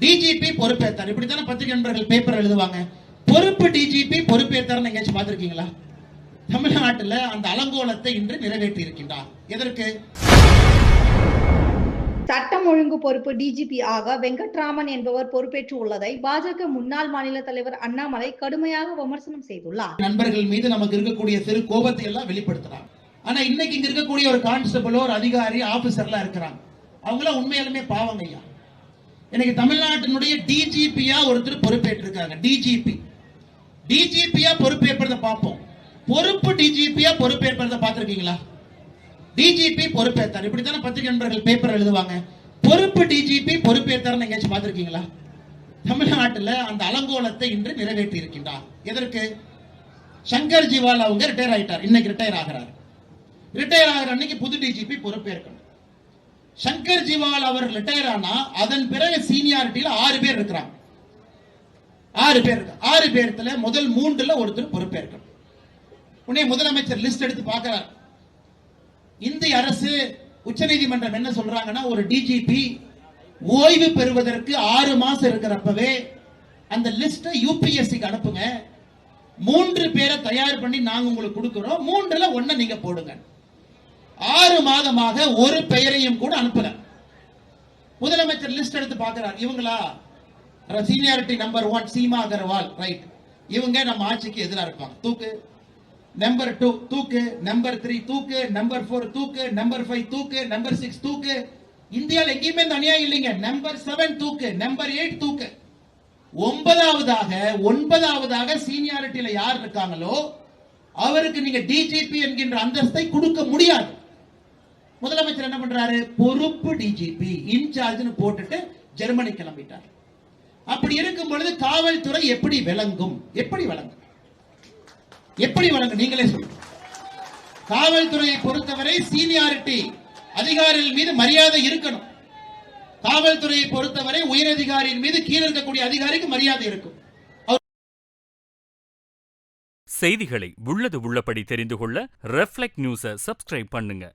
DGP பொறுப்பேற்றார். இப்படித்தானே பத்திரிகை நண்பர்கள் பேப்பர் எழுதுவாங்க? பொறுப்பு டிஜிபி பொறுப்பேற்றார் எங்கேயாச்சும் பார்த்திருக்கீங்களா? தமிழ்நாட்டுல அந்த அலங்கோலத்தை இன்று நிறைவேற்றி இருக்கின்றார் எதற்கு? சட்டம் ஒழுங்கு பொறுப்பு டிஜிபி ஆக வெங்கட்ராமன் என்பவர் பொறுப்பேற்று உள்ளதை பாஜக முன்னாள் மாநில தலைவர் அண்ணாமலை கடுமையாக விமர்சனம் செய்துள்ளார். நண்பர்கள் மீது நமக்கு இருக்கக்கூடிய சிறு கோபத்தை எல்லாம் வெளிப்படுத்துறாங்க ஆனா இன்னைக்கு இங்க இருக்கக்கூடிய ஒரு கான்ஸ்டபிளோ ஒரு அதிகாரி ஆபீசர்லாம் இருக்கிறாங்க. அவங்களாம் உண்மையாலுமே பாவங்க ஐயா. இன்னைக்கு தமிழ்நாட்டினுடைய டிஜிபியா ஒருத்தர் பொறுப்பேற்றிருக்காங்க. டிஜிபி டிஜிபியா பொறுப்பேற்பதை பார்ப்போம். பொறுப்பு டிஜிபியா பொறுப்பேற்பதை பார்த்துருக்கீங்களா? டிஜிபி பொறுப்பேற்றார். இப்படித்தானே பத்திரிகை நண்பர்கள் பேப்பர் எழுதுவாங்க. பொறுப்பு டிஜிபி பொறுப்பேற்றார் எங்கேயாச்சும் பார்த்துருக்கீங்களா? தமிழ்நாட்டில் அந்த அலங்கோலத்தை இன்று நிறைவேற்றி இருக்கின்றார் எதற்கு? சங்கர் ஜிவால் அவங்க ரிட்டையர் ஆயிட்டார். இன்னைக்கு ரிட்டையர் ஆகிறார். ரிட்டையர் ஆகிற அன்னைக்கு புது டிஜிபி பொறுப்பேற்கணும். சங்கர் ஜிவால் அவர் ரிட்டையர் ஆனா அதன் பிறகு சீனியாரிட்டியில ஆறு பேர் இருக்கிறாங்க. ஆறு பேர் ஆறு பேர்த்துல முதல் மூன்றுல ஒருத்தர் பொறுப்பேற்கணும் உடனே முதலமைச்சர் லிஸ்ட் எடுத்து பார்க்கிறார். இந்திய அரசு உச்சநீதிமன்றம் என்ன சொல்றாங்கன்னா ஒரு டிஜிபி ஓய்வு பெறுவதற்கு ஆறு மாசம் இருக்கிறப்பவே அந்த லிஸ்ட யூபிஎஸ்சிக்கு அனுப்புங்க. மூன்று பேரை தயார் பண்ணி நாங்க உங்களுக்கு கொடுக்கிறோம். மூன்றுல ஒன்ன நீங்க போடுங்க. ஆறு மாதமாக ஒரு பெயரையும் கூட அனுப்பல. முதலமைச்சர் லிஸ்ட் எடுத்து பார்க்கிறார். இவங்களா? Seniority number one Seema Agarwal right இவங்க நம்ம ஆட்சிக்கு எதிராக இருப்பாங்க. தூக்கு. நம்பர் டூ தூக்கு. நம்பர் த்ரீ தூக்கு. நம்பர் ஃபோர் தூக்கு. நம்பர் ஃபைவ் தூக்கு. நம்பர் சிக்ஸ் தூக்கு. இந்தியாவில் எங்கேயுமே இந்த அநியாயம் இல்லைங்க. நம்பர் செவன் தூக்கு. நம்பர் எயிட் தூக்கு. ஒன்பதாவதாக ஒன்பதாவதாக சீனியாரிட்டியில யார் இருக்காங்களோ அவருக்கு நீங்க டிஜிபி என்கின்ற அந்தஸ்தை கொடுக்க முடியாது. முதலமைச்சர் என்ன பண்றாரு? பொறுப்பு டிஜிபி இன்சார்ஜ்னு போட்டுட்டு ஜெர்மனி கிளம்பிட்டார். அப்படி இருக்கும் பொழுது காவல்துறை எப்படி விளங்கும்? எப்படி விளங்கும்? எப்படி வழங்கும் நீங்களே சொல்லுங்க. காவல்துறையை பொறுத்தவரை சீனியாரிட்டி அதிகாரிகள் மீது மரியாதை இருக்கணும். காவல்துறையை பொறுத்தவரை உயரதிகாரியின் மீது கீழே இருக்கக்கூடிய அதிகாரிக்கு மரியாதை இருக்கும். செய்திகளை உள்ளது உள்ளபடி தெரிந்து கொள்ள ரெஃப்ளெக்ட் நியூஸை சப்ஸ்கிரைப் பண்ணுங்க.